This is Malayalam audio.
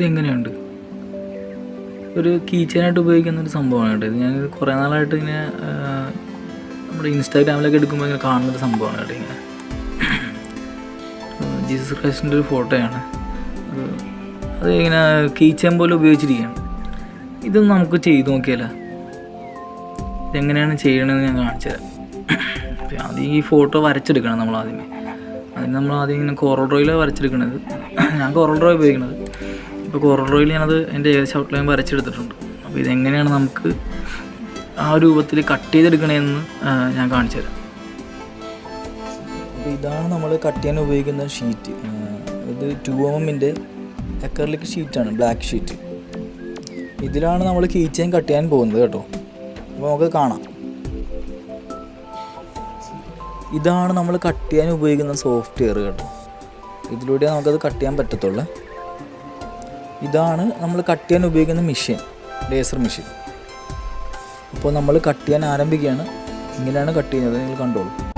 ഇതെങ്ങനെയുണ്ട്? ഒരു കീച്ചനായിട്ട് ഉപയോഗിക്കുന്ന ഒരു സംഭവമാണ് കേട്ടോ ഇത്. ഞാൻ കുറേ നാളായിട്ട് ഇങ്ങനെ നമ്മുടെ ഇൻസ്റ്റാഗ്രാമിലൊക്കെ എടുക്കുമ്പോൾ ഇങ്ങനെ കാണുന്നൊരു സംഭവമാണ് കേട്ടോ ഇങ്ങനെ. ജീസസ് ക്രൈസ്റ്റിന്റെ ഒരു ഫോട്ടോയാണ്. അത് ഇങ്ങനെ കീച്ചൻ പോലെ ഉപയോഗിച്ചിരിക്കുകയാണ്. ഇതൊന്നും നമുക്ക് ചെയ്ത് നോക്കിയാലോ? ഇതെങ്ങനെയാണ് ചെയ്യണമെന്ന് ഞാൻ കാണിച്ചത് ആദ്യം ഈ ഫോട്ടോ വരച്ചെടുക്കണം നമ്മൾ ആദ്യമേ. അതിന് നമ്മൾ ആദ്യം ഇങ്ങനെ കോറൽ ഡ്രോയിൽ വരച്ചെടുക്കണത്. ഞാൻ കോറൽ ഡ്രോ ഉപയോഗിക്കുന്നത് ഇപ്പോൾ കോറൽ ഞാനത് എന്റെ ഏകദേശം ഔട്ട്ലൈൻ വരച്ചെടുത്തിട്ടുണ്ട്. അപ്പോൾ ഇതെങ്ങനെയാണ് നമുക്ക് ആ രൂപത്തിൽ കട്ട് ചെയ്തെടുക്കണമെന്ന് ഞാൻ കാണിച്ചു തരാം. അപ്പോൾ ഇതാണ് നമ്മൾ കട്ട് ചെയ്യാൻ ഉപയോഗിക്കുന്ന ഷീറ്റ് ഇത് ടു എമ്മിന്റെ എക്കറിലേക്ക് ഷീറ്റാണ് ബ്ലാക്ക് ഷീറ്റ് ഇതിലാണ് നമ്മൾ കീച്ചയും കട്ട് ചെയ്യാൻ പോകുന്നത് കേട്ടോ. അപ്പോൾ നമുക്ക് കാണാം. ഇതാണ് നമ്മൾ കട്ട് ചെയ്യാൻ ഉപയോഗിക്കുന്ന സോഫ്റ്റ്വെയർ കേട്ടോ. ഇതിലൂടെ നമുക്കത് കട്ട് ചെയ്യാൻ പറ്റത്തുള്ളൂ. ഇതാണ് നമ്മൾ കട്ട് ചെയ്യാൻ ഉപയോഗിക്കുന്ന മെഷീൻ ലേസർ മെഷീൻ അപ്പോൾ നമ്മൾ കട്ട് ചെയ്യാൻ ആരംഭിക്കുകയാണ്. ഇങ്ങനെയാണ് കട്ട് ചെയ്യുന്നത്. നിങ്ങൾ കണ്ടോളൂ.